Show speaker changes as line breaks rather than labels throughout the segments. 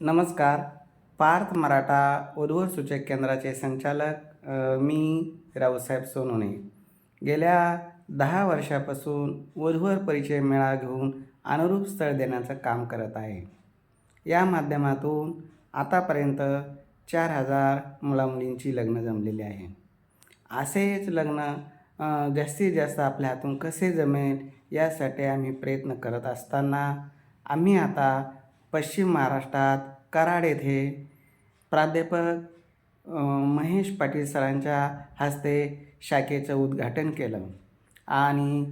नमस्कार. पार्थ मराठा वधूवर सूचक केंद्राचे संचालक मी रावसाहेब सोनोने. गेल्या दहा वर्षापासून वधूवर परिचय मेळा घेऊन अनुरूप स्थळ देण्याचं काम करत आहे. या माध्यमातून आतापर्यंत चार हजार मुलामुलींची लग्न जमलेली आहे. असेच लग्न जास्तीत जास्त आपल्या हातून कसे जमेल यासाठी आम्ही प्रयत्न करत असताना आम्ही आता पश्चिम महाराष्ट्रात कराड येथे प्राध्यापक महेश पाटील सरांच्या हस्ते शाखेचं उद्घाटन केलं. आणि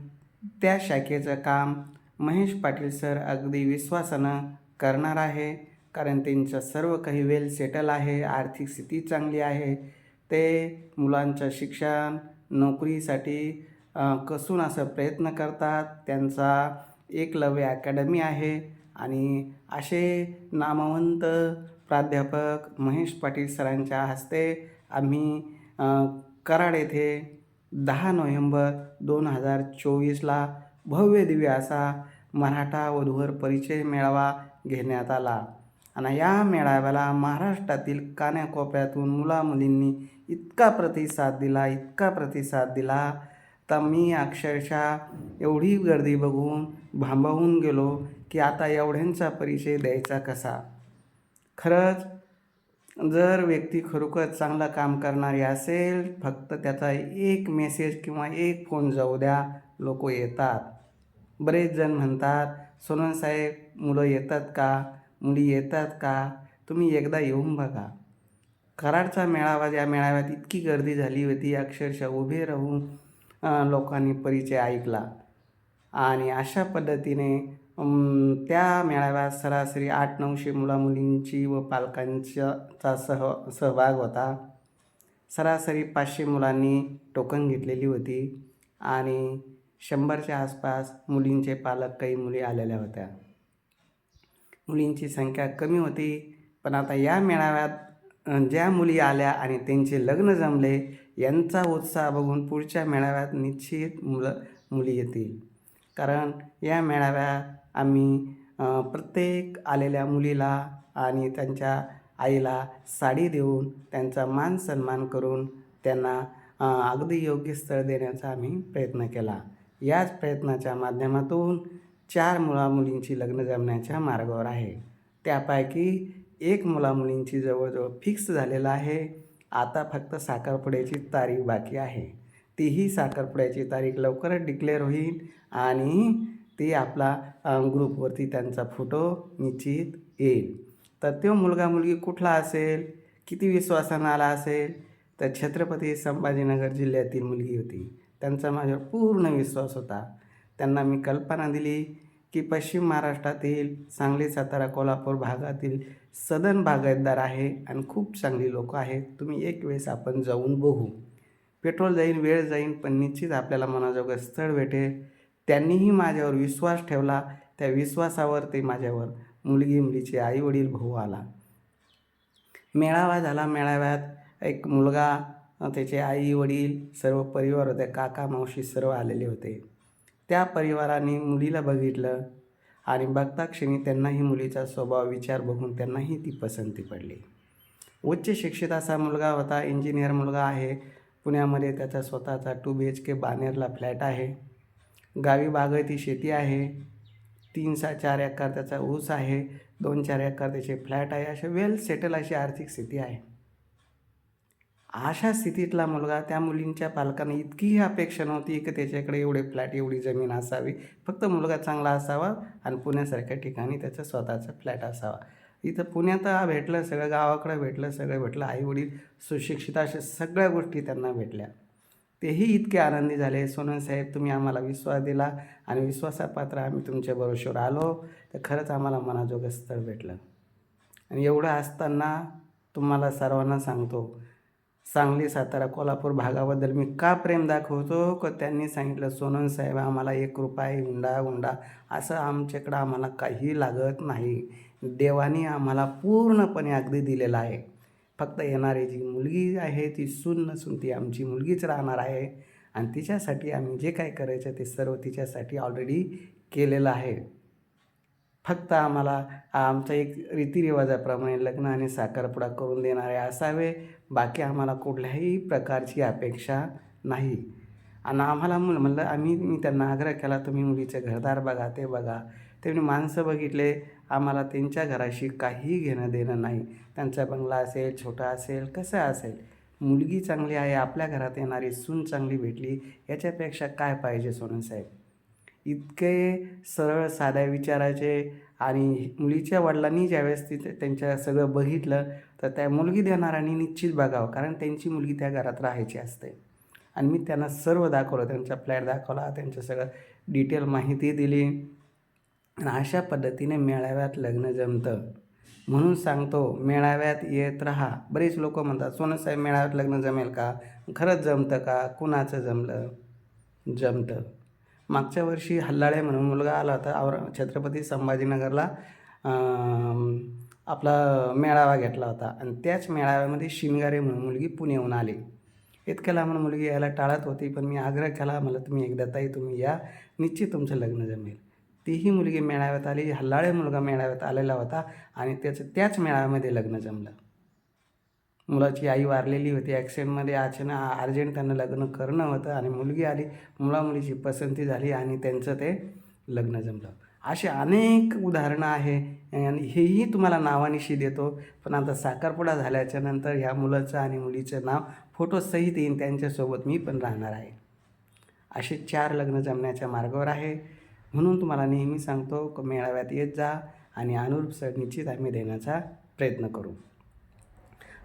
त्या शाखेचं काम महेश पाटील सर अगदी विश्वासानं करणार आहे कारण त्यांचं सर्व काही वेल सेटल आहे आर्थिक स्थिती चांगली आहे. ते मुलांचं शिक्षण नोकरीसाठी कसून असं प्रयत्न करतात. त्यांचा एकलव्य अकॅडमी आहे. आणि असे नामवंत प्राध्यापक महेश पाटील सरांच्या हस्ते आम्ही कराड येथे दहा नोव्हेंबर दोन हजार चोवीसला भव्य दिव्य असा मराठा वधूवर परिचय मेळावा घेण्यात आला. आणि या मेळाव्याला महाराष्ट्रातील कान्याकोपऱ्यातून मुलामुलींनी इतका प्रतिसाद दिला इतका प्रतिसाद दिला तर मी अक्षरशः एवढी गर्दी बघून भांबावून गेलो. की आता एवढ्यांचा परिचय द्यायचा कसा? खरंच जर व्यक्ती खरोखर चांगलं काम करणारी असेल फक्त त्याचा एक मेसेज किंवा एक फोन जाऊ द्या लोक येतात. बरेच जण म्हणतात सोनन साहेब मुलं येतात का? मुली येतात का? तुम्ही एकदा येऊन बघा. कराडचा मेळावा या मेळाव्यात इतकी गर्दी झाली होती अक्षरशः उभे राहून लोकांनी परिचय ऐकला. आणि अशा पद्धतीने त्या मेळाव्यात सरासरी आठ नऊशे मुलामुलींची व पालकांच्या चा सह सहभाग होता. सरासरी पाचशे मुलांनी टोकन घेतलेली होती आणि शंभरच्या आसपास मुलींचे पालक काही मुली आलेल्या होत्या. मुलींची संख्या कमी होती पण आता या मेळाव्यात ज्या मुली आल्या आणि त्यांचे लग्न जमले यांचा उत्साह बघून पुढच्या मेळाव्यात निश्चित मुलं मुली येतील. कारण या मेळाव्यात आम्ही प्रत्येक आलेल्या मुलीला आणि त्यांच्या आईला साडी देऊन त्यांचा मान सन्मान करून त्यांना अगदी योग्य स्थळ देण्याचा आम्ही प्रयत्न केला. याच प्रयत्नाच्या माध्यमातून चार मुलामुलींची लग्न जमण्याच्या मार्गावर आहे. त्यापैकी एक मुलामुलींची जवळजवळ फिक्स झालेलं आहे. आता फक्त साखरपुड्याची तारीख बाकी आहे. तीही साखरपुड्याची तारीख लवकरच डिक्लेअर होईल आणि ती आपला ग्रुपवरती त्यांचा फोटो निश्चित येईल. तर तो मुलगा मुलगी कुठला असेल? किती विश्वासानं आला असेल? तर छत्रपती संभाजीनगर जिल्ह्यातील मुलगी होती. त्यांचा माझ्यावर पूर्ण विश्वास होता. त्यांना मी कल्पना दिली की पश्चिम महाराष्ट्रातील सांगली सातारा कोल्हापूर भागातील सदन बागायतदार आहे आणि खूप चांगली लोक आहेत. तुम्ही एक वेळेस आपण जाऊन बघू. पेट्रोल जाईन वेळ जाईन पण निश्चित आपल्याला मनाजोगं स्थळ भेटेल. त्यांनीही माझ्यावर विश्वास ठेवला. त्या विश्वासावर ते माझ्यावर मुलगी मुलीचे आई वडील भाऊ आला. मेळावा झाला. मेळाव्यात एक मुलगा त्याचे आई वडील सर्व परिवार होते. काका मावशी सर्व आलेले होते. त्या परिवाराने मुलीला बघितलं आणि बघता क्षणी त्यांनाही मुलीचा स्वभाव विचार बघून त्यांनाही ती पसंती पडली. उच्च शिक्षित असा मुलगा होता. इंजिनियर मुलगा आहे. पुण्यामध्ये त्याचा स्वतःचा टू बी एच के बानेरला फ्लॅट आहे. गावी बागायती शेती आहे. तीन सा चार एकर त्याचा ऊस आहे. दोन चार एकर त्याचे फ्लॅट आहे. असे वेल सेटल अशी आर्थिक स्थिती आहे. अशा स्थितीतला मुलगा त्या मुलींच्या पालकांना इतकीही अपेक्षा नव्हती की त्याच्याकडे एवढे फ्लॅट एवढी जमीन असावी. फक्त मुलगा चांगला असावा आणि पुण्यासारख्या ठिकाणी त्याचा स्वतःचा फ्लॅट असावा. इथं पुण्यात भेटलं सगळं गावाकडं भेटलं सगळं भेटलं आईवडील सुशिक्षित अशा सगळ्या गोष्टी त्यांना भेटल्या. तेही इतके आनंदी झाले. सोनन साहेब तुम्ही आम्हाला विश्वास दिला आणि विश्वासापात्र आम्ही तुमच्या भरोश्यावर आलो. तर खरंच आम्हाला मनाजोगं स्थळ भेटलं. आणि एवढं असताना तुम्हाला सर्वांना सांगतो सांगली सातारा कोल्हापूर भागाबद्दल मी का प्रेम दाखवतो? का त्यांनी सांगितलं सोनन साहेब आम्हाला एक रुपये हुंडा हुंडा असं आमच्याकडं आम्हाला काही लागत नाही. देवाने आम्हाला पूर्णपणे अगदी दिलेलं आहे. फक्त येणारी जी मुलगी आहे ती सून नसून ती आमची मुलगीच राहणार आहे. आणि तिच्यासाठी आम्ही जे काय करायचं ते सर्व तिच्यासाठी ऑलरेडी केलेलं आहे. फक्त आम्हाला आमचा एक रीतिरिवाजाप्रमाणे लग्न आणि साखरपुडा करून देणारे असावे. बाकी आम्हाला कुठल्याही प्रकारची अपेक्षा नाही. आणि आम्हाला मुलं म्हणलं आम्ही मी त्यांना आग्रह केला तुम्ही मुलीचं घरदार बघा ते बघा. ते माणसं बघितले आम्हाला त्यांच्या घराशी काहीही घेणं देणं नाही. त्यांचा बंगला असेल छोटा असेल कसं असेल मुलगी चांगली आहे आपल्या घरात येणारी सून चांगली भेटली याच्यापेक्षा काय पाहिजे सोनसाहेब इतके सरळ साध्या विचाराचे आणि मुलीच्या वडिलांनी ज्यावेळेस तिथे त्यांच्या सगळं बघितलं तर त्या मुलगी देणाऱ्यांनी निश्चित बघावं कारण त्यांची मुलगी त्या घरात राहायची असते. आणि मी त्यांना सर्व दाखवलं त्यांचा फ्लॅट दाखवला त्यांचं सगळं डिटेल माहिती दिली. आणि अशा पद्धतीने मेळाव्यात लग्न जमतं. म्हणून सांगतो मेळाव्यात येत राहा. बरेच लोक म्हणतात सोनसाहेब मेळाव्यात लग्न जमेल का? खरंच जमतं का? कुणाचं जमलं? जमतं. मागच्या वर्षी हल्लाळे म्हणून मुलगा आला होता और छत्रपती संभाजीनगरला आपला मेळावा घेतला होता. आणि त्याच मेळाव्यामध्ये शिनगारे म्हणून मुलगी पुण्याहून आली. इतक्याला म्हणून मुलगी यायला टाळत होती पण मी आग्रह केला मला तुम्ही एकदा ताई तुम्ही या. निश्चित तुमचं लग्न जमेल. तीही मुलगी मेळाव्यात आली हल्लाळे मुलगा मेळाव्यात आलेला होता आणि त्याचं त्याच मेळाव्यामध्ये लग्न जमलं. मुलाची आई वारलेली होती ॲक्सिडेंटमध्ये अचानक अर्जंट त्यांना लग्न करणं होतं आणि मुलगी आली मुलामुलीची पसंती झाली आणि त्यांचं ते लग्न जमलं. असे अनेक उदाहरणं आहे आणि हेही तुम्हाला नावानिशी देतो पण आता साखरपुडा झाल्याच्यानंतर ह्या मुलाचं आणि मुलीचं नाव फोटोसहित येईन त्यांच्यासोबत मी पण राहणार आहे. असे चार लग्न जमण्याच्या मार्गावर आहे. म्हणून तुम्हाला नेहमी सांगतो क मेळाव्यात येत जा आणि अनुरूप सर निश्चित आम्ही देण्याचा प्रयत्न करू.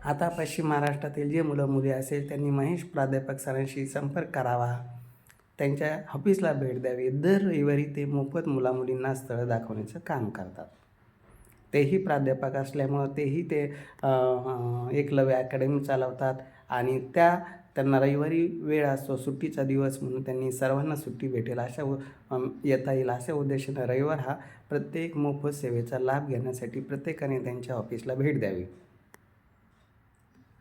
आता पश्चिम महाराष्ट्रातील जे मुलं मुली असेल त्यांनी महेश प्राध्यापक सरांशी संपर्क करावा. त्यांच्या ऑफिसला भेट द्यावी. दर रविवारी ते मोफत मुलामुलींना स्थळं दाखवण्याचं काम करतात. तेही प्राध्यापक असल्यामुळं तेही ते एकलव्य अकॅडमी चालवतात आणि त्या त्यांना रविवारी वेळ असतो सुट्टीचा दिवस म्हणून त्यांनी सर्वांना सुट्टी भेटेल अशा उ- येता येईल अशा उद्देशानं रविवार हा प्रत्येक मोफत सेवेचा लाभ घेण्यासाठी प्रत्येकाने त्यांच्या ऑफिसला भेट द्यावी.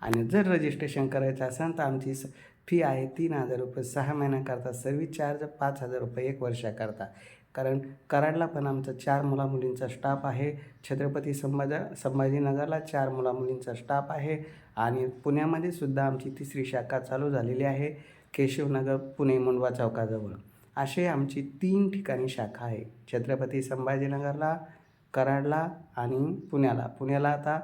आणि जर रजिस्ट्रेशन करायचं असेल तर आमची स फी आहे तीन हजार रुपये सहा महिन्याकरता सर्व्हिस चार्ज पाच हजार रुपये एक वर्षाकरता. कारण कराडला पण आमचा चार मुला मुलींचा स्टाफ आहे. छत्रपती संभाजा संभाजीनगरला चार मुला मुलींचा स्टाफ आहे. आणि पुण्यामध्ये सुद्धा आमची तिसरी शाखा चालू झालेली आहे. केशवनगर पुणे मुंडवा चौकाजवळ. असे आमची तीन ठिकाणी शाखा आहे. छत्रपती संभाजीनगरला कराडला आणि पुण्याला. पुण्याला आता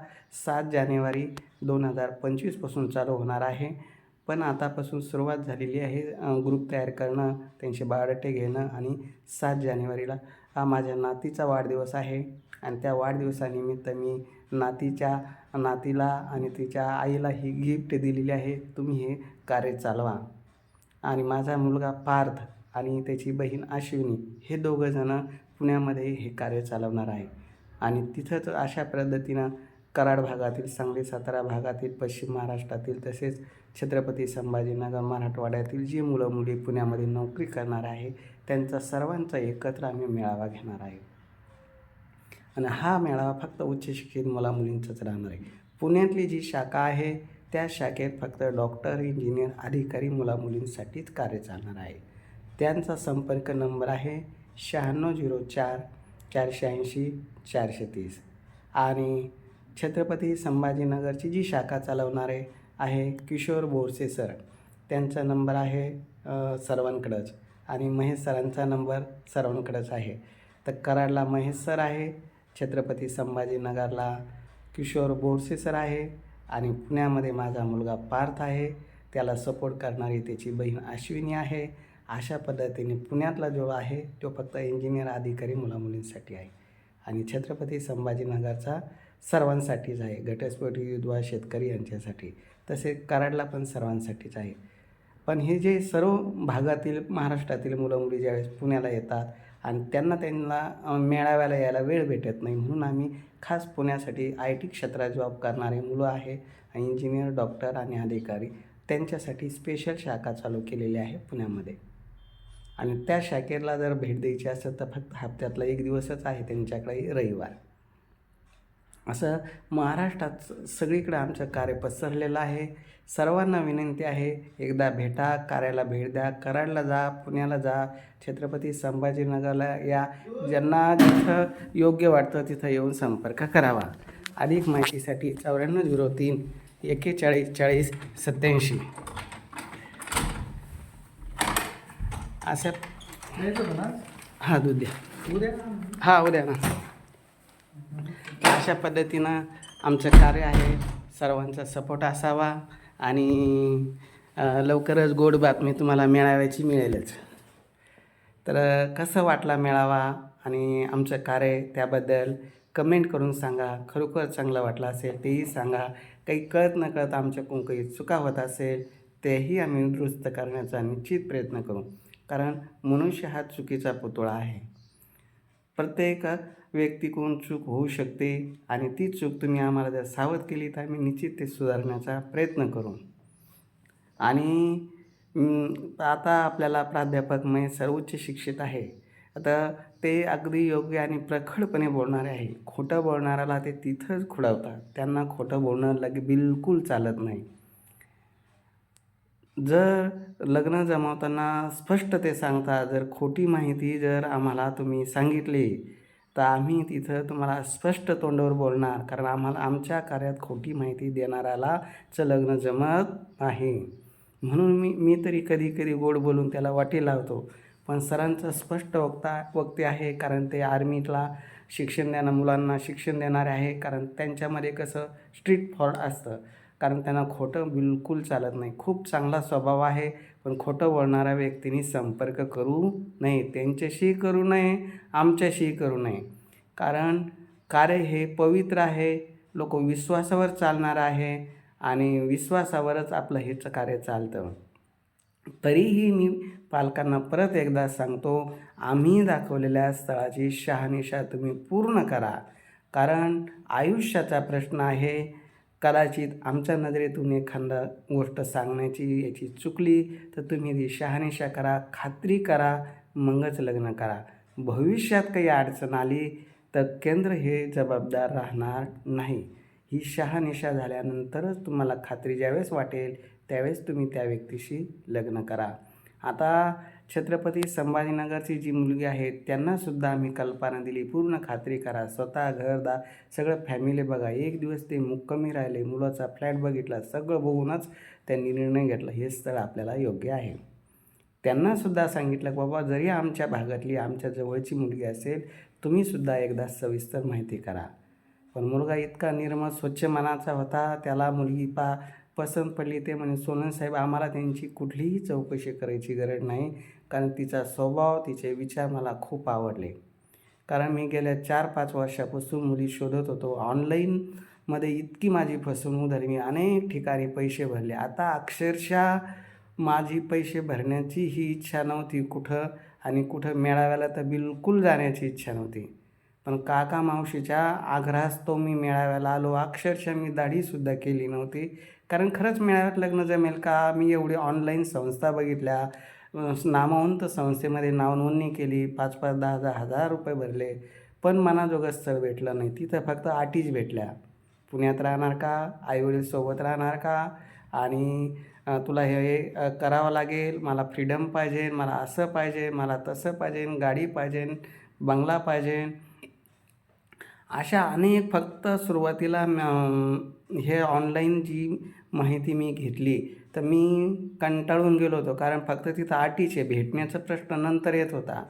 सात जानेवारी दोन हजार पंचवीसपासून चालू होणार आहे. पण आतापासून सुरुवात झालेली आहे. ग्रुप तयार करणं त्यांचे बायोडेटे घेणं आणि सात जानेवारीला हा माझ्या नातीचा वाढदिवस आहे. आणि त्या वाढदिवसानिमित्त मी नातीच्या नातीला आणि तिच्या आईला ही गिफ्ट दिलेली आहे. तुम्ही हे कार्य चालवा. आणि माझा मुलगा पार्थ आणि त्याची बहीण अश्विनी हे दोघंजणं पुण्यामध्ये हे कार्य चालवणार आहे. आणि तिथंच अशा पद्धतीनं कराड भागातील सांगली सातारा भागातील पश्चिम महाराष्ट्रातील तसेच छत्रपती संभाजीनगर मराठवाड्यातील जी मुलं मुली पुण्यामध्ये नोकरी करणार आहे त्यांचा सर्वांचा एकत्र आम्ही मेळावा घेणार आहे. आणि हा मेळावा फक्त उच्च शिक्षित मुला मुलींचाच राहणार आहे. पुण्यातली जी शाखा आहे त्या शाखेत फक्त डॉक्टर इंजिनियर अधिकारी मुला मुलींसाठीच कार्य चालणार आहे. त्यांचा संपर्क नंबर आहे शहाण्णव झिरो चार चारशे ऐंशी चारशे तीस. आणि छत्रपती संभाजीनगरची जी शाखा चालवणारे आहे आहे किशोर बोरसे सर. त्यांचा नंबर आहे सर्वांकडंच. आणि महेश सरांचा नंबर सर्वांकडंच आहे. तर कराडला महेश सर आहे छत्रपती संभाजीनगरला किशोर बोरसे सर आहे आणि पुण्यामध्ये माझा मुलगा पार्थ आहे. त्याला सपोर्ट करणारी त्याची बहीण अश्विनी आहे. अशा पद्धतीने पुण्यातला जो आहे तो फक्त इंजिनियर अधिकारी मुलामुलींसाठी आहे. आणि छत्रपती संभाजीनगरचा सर्वांसाठीच आहे. घटस्फोट विधवा शेतकरी यांच्यासाठी. तसे कराडला पण सर्वांसाठीच आहे. पण हे जे सर्व भागातील महाराष्ट्रातील मुलं मुली ज्यावेळेस पुण्याला येतात आणि त्यांना त्यांना मेळाव्याला यायला वेळ भेटत नाही म्हणून आम्ही खास पुण्यासाठी आय टी क्षेत्रात जॉब करणारे मुलं आहे इंजिनियर डॉक्टर आणि अधिकारी त्यांच्यासाठी स्पेशल शाखा चालू केलेली आहे पुण्यामध्ये. आणि त्या शाखेला जर भेट द्यायची असेल तर फक्त हप्त्यातला एक दिवसच आहे त्यांच्याकडे रविवार. असं महाराष्ट्रात सगळीकडे आमचं कार्य पसरलेलं आहे. सर्वांना विनंती आहे एकदा भेटा कार्याला भेट द्या कराडला जा पुण्याला जा छत्रपती संभाजीनगरला या ज्यांना जिथं योग्य वाटतं तिथं येऊन संपर्क करावा. अधिक माहितीसाठी चौऱ्याण्णव झिरो तीन एक्केचाळीस चाळीस सत्याऐंशी असं. हां दूध द्या
उद्या?
हा उद्या ना. अशा पद्धतीनं आमचं कार्य आहे. सर्वांचा सपोर्ट असावा आणि लवकरच गोड बातमी तुम्हाला मिळाव्याची मिळेलच. तर कसं वाटला मेळावा आणि आमचं कार्य त्याबद्दल कमेंट करून सांगा. खरोखर चांगलं वाटलं असेल तेही सांगा. काही कळत न कळत आमच्या काही चुका होत असेल तेही आम्ही दुरुस्त करण्याचा निश्चित प्रयत्न करू. कारण मनुष्य हा चुकीचा पुतळा आहे. प्रत्येक व्यक्तीकडून चूक होऊ शकते आणि ती चूक तुम्ही आम्हाला जर सावध केली तर आम्ही निश्चित ते सुधारण्याचा प्रयत्न करू. आणि आता आपल्याला प्राध्यापक म्हणजे सर्वोच्च शिक्षित आहे. आता ते अगदी योग्य आणि प्रखडपणे बोलणारे आहे. खोटं बोलणाऱ्याला ते तिथंच खुडवतात. त्यांना खोटं बोलणं लगे बिलकुल चालत नाही. जर लग्न जमवताना स्पष्ट ते सांगता जर खोटी माहिती जर आम्हाला तुम्ही सांगितली तर आम्ही तिथं तुम्हाला स्पष्ट तोंडावर बोलणार कारण आम्हाला आमच्या कार्यात खोटी माहिती देणाऱ्यालाच लग्न जमत आहे म्हणून मी मी तरी कधी कधी गोड बोलून त्याला वाटी लावतो. पण सरांचं स्पष्ट वक्ता वक्ते आहे कारण ते आर्मीला शिक्षण देणं मुलांना शिक्षण देणारे आहे कारण त्यांच्यामध्ये कसं स्ट्रीट फॉर्ड असतं. कारण त्यांना खोटं बिलकुल चालत नाही. खूप चांगला स्वभाव आहे पण खोटं बोलणाऱ्या व्यक्तींनी संपर्क करू नये. त्यांच्याशी करू नये आमच्याशी करू नये. कारण कार्य हे पवित्र आहे लोक विश्वासावर चालणार आहे आणि विश्वासावरच आपलं हेच कार्य चालतं. तरीही मी पालकांना परत एकदा सांगतो आम्ही दाखवलेल्या स्थळाची शहानिशा तुम्ही पूर्ण करा. कारण आयुष्याचा प्रश्न आहे कदाचित आमच्या नजरेतून एखादा गोष्ट सांगण्याची याची चुकली तर तुम्ही ती शहानिशा करा खात्री करा मगच लग्न करा. भविष्यात काही अडचण आली तर केंद्र हे जबाबदार राहणार नाही. ही शहानिशा झाल्यानंतरच तुम्हाला खात्री ज्यावेळेस वाटेल त्यावेळेस तुम्ही त्या व्यक्तीशी लग्न करा. आता छत्रपती संभाजीनगरची जी मुलगी आहे त्यांनासुद्धा आम्ही कल्पना दिली. पूर्ण खात्री करा. स्वतः घरदार सगळं फॅमिली बघा. एक दिवस ते मुक्कमी राहिले. मुलाचा फ्लॅट बघितला. सगळं बघूनच त्यांनी निर्णय घेतला. हे स्थळ आपल्याला योग्य आहे. त्यांनासुद्धा सांगितलं की बाबा जरी आमच्या भागातली आमच्या जवळची मुलगी असेल तुम्हीसुद्धा एकदा सविस्तर माहिती करा. पण मुलगा इतका निर्मळ स्वच्छ मनाचा होता. त्याला मुलगी पा पसंत पडली ते म्हणे सोनन साहेब आम्हाला त्यांची कुठलीही चौकशी करायची गरज नाही कारण तिचा स्वभाव तिचे विचार मला खूप आवडले. कारण मी गेल्या चार पाच वर्षापासून मुली शोधत होतो. ऑनलाईनमध्ये इतकी माझी फसवणूक झाली. मी अनेक ठिकाणी पैसे भरले. आता अक्षरशः माझी पैसे भरण्याची ही इच्छा नव्हती कुठं आणि कुठं मेळाव्याला तर बिलकुल जाण्याची इच्छा नव्हती. पण काका मावशीच्या आग्रहास्तव मी मेळाव्याला आलो. अक्षरशः मी दाढीसुद्धा केली नव्हती. कारण खरंच मेळाव्यात लग्न जमेल का? मी एवढी ऑनलाईन संस्था बघितल्या. नामवंत संस्थेमध्ये नावनोंदणी केली. पाच पाच दहा दहा हजार रुपये भरले. पण मनाजोगं स्थळ भेटलं नाही. तिथं फक्त अटीच भेटल्या. पुण्यात राहणार का? आईवडील सोबत राहणार का? आणि तुला हे करावं लागेल. मला फ्रीडम पाहिजे. मला असं पाहिजे. मला तसं पाहिजे. गाडी पाहिजे. बंगला पाहिजे. अशा अनेक फक्त सुरुवातीला हे ऑनलाईन जी माहिती मी घेतली तर मी कंटाळून गेलो होतो कारण फक्त तिथं अटीचे भेटण्याचा प्रश्न नंतर येत होता.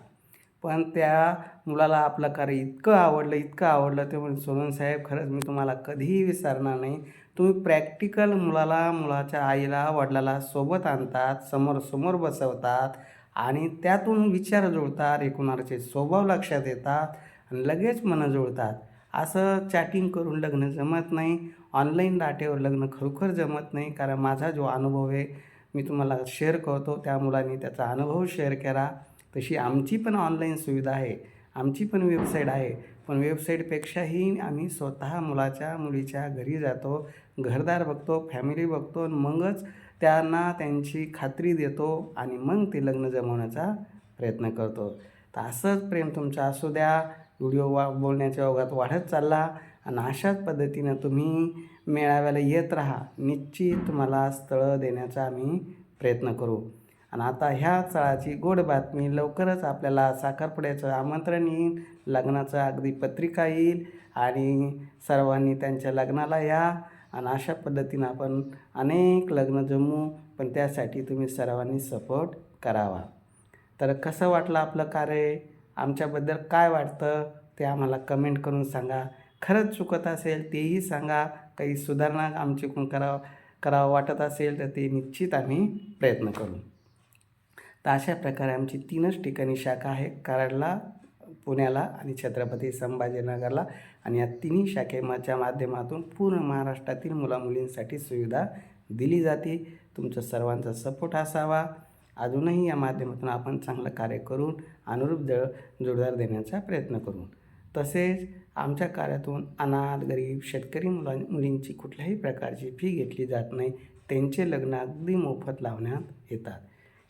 पण त्या मुलाला आपलं कार्य इतकं आवडलं इतकं आवडलं ते म्हणजे सोनन साहेब खरंच मी तुम्हाला कधीही विसरणार नाही. तुम्ही प्रॅक्टिकल मुलाला मुलाच्या आईला वडिलाला सोबत आणतात समोर समोर बसवतात आणि त्यातून विचार जुळतात एकूणाचे स्वभाव लक्षात येतात आणि लगेच मनं जुळतात. असं चॅटिंग करून लग्न जमत नाही. ऑनलाईन डाटेवर लग्न खरोखर जमत नाही. कारण माझा जो अनुभव आहे मी तुम्हाला शेअर करतो. त्या मुलांनी त्याचा अनुभव शेअर करा तशी आमची पण ऑनलाईन सुविधा आहे. आमची पण वेबसाईट आहे. पण वेबसाईटपेक्षाही आम्ही स्वतः मुलाच्या मुलीच्या घरी जातो. घरदार बघतो फॅमिली बघतो आणि मगच त्यांना त्यांची खात्री देतो आणि मग ते लग्न जमवण्याचा प्रयत्न करतो. तर असंच प्रेम तुमचं असू द्या. व्हिडिओ वा बोलण्याच्या ओघात वाढत चालला आणि अशाच पद्धतीनं तुम्ही मेळाव्याला येत राहा. निश्चित तुम्हाला स्थळं देण्याचा आम्ही प्रयत्न करू. आणि आता ह्या स्थळाची गोड बातमी लवकरच आपल्याला साखरपुड्याचं आमंत्रण येईल लग्नाचं अगदी पत्रिका येईल आणि सर्वांनी त्यांच्या लग्नाला या. आणि अशा पद्धतीनं आपण अनेक लग्न जमू पण त्यासाठी तुम्ही सर्वांनी सपोर्ट करावा. तर कसं वाटलं आपलं कार्य? आमच्याबद्दल काय वाटतं ते आम्हाला कमेंट करून सांगा. खरंच चुकत असेल तेही सांगा. काही सुधारणा आमच्याकडून करावं करावं वाटत असेल तर ते निश्चित आम्ही प्रयत्न करू. तर अशा प्रकारे आमची तीनच ठिकाणी शाखा आहे कराडला पुण्याला आणि छत्रपती संभाजीनगरला. आणि या तिन्ही शाखेच्या माध्यमातून पूर्ण महाराष्ट्रातील मुलामुलींसाठी सुविधा दिली जाते. तुमचं सर्वांचा सपोर्ट असावा. अजूनही या माध्यमातून आपण चांगलं कार्य करून अनुरूप जळ जोडदार देण्याचा प्रयत्न करू तसेच आमच्या कार्यातून अनाथ गरीब शेतकरी मुलां मुलींची कुठल्याही प्रकारची फी घेतली जात नाही. त्यांचे लग्न अगदी मोफत लावण्यात येतात.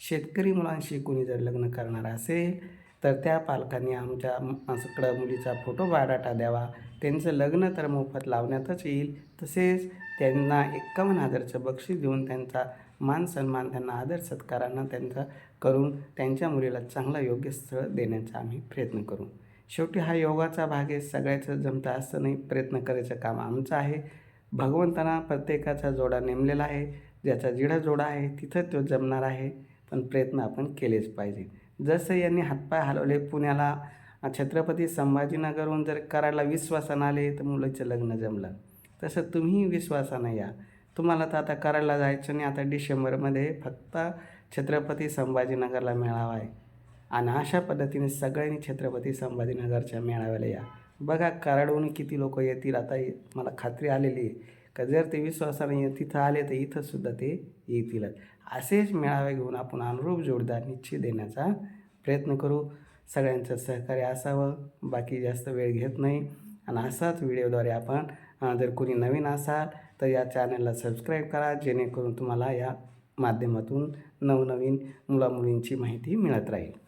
शेतकरी मुलांशी कोणी जर लग्न करणार असेल तर त्या पालकांनी आमच्या सगळं मुलीचा फोटो बायोडाटा द्यावा. त्यांचं लग्न तर मोफत लावण्यातच येईल. तसेच त्यांना एक्कावन्न हजारचं बक्षीस देऊन त्यांचा मान सन्मान त्यांना आदर सत्कारांना त्यांचा करून त्यांच्या मुलीला चांगला योग्य स्थळ देण्याचा आम्ही प्रयत्न करू. शेवटी हा योगाचा भाग आहे. सगळ्याचं जमतं असं नाही. प्रयत्न करायचं काम आमचं आहे. भगवंतांना प्रत्येकाचा जोडा नेमलेला आहे. ज्याचा जिढा जोडा आहे तिथं तो जमणार आहे. पण प्रयत्न आपण केलेच पाहिजे. जसं यांनी हातपाय हलवले पुण्याला छत्रपती संभाजीनगरहून जर करायला विश्वासानं आले तर मुलीचं लग्न जमलं. तसं तुम्ही विश्वासानं या. तुम्हाला तर आता करायला जायचं नाही. आता डिसेंबरमध्ये फक्त छत्रपती संभाजीनगरला मेळावा आहे. आणि अशा पद्धतीने सगळ्यांनी छत्रपती संभाजीनगरच्या मेळाव्याला या. बघा कराडहून किती लोक येतील. आता मला खात्री आलेली आहे का जर ते विश्वासाने तिथं आले तर इथंसुद्धा ते येतीलच असेच मेळावे घेऊन आपण अनुरूप जोडदार निश्चित देण्याचा प्रयत्न करू. सगळ्यांचं सहकार्य असावं. बाकी जास्त वेळ घेत नाही. आणि असाच व्हिडिओद्वारे आपण जर कोणी नवीन असाल तर या चॅनलला सबस्क्राईब करा जेणेकरून तुम्हाला या माध्यमातून नवनवीन मुलामुलींची माहिती मिळत राहील.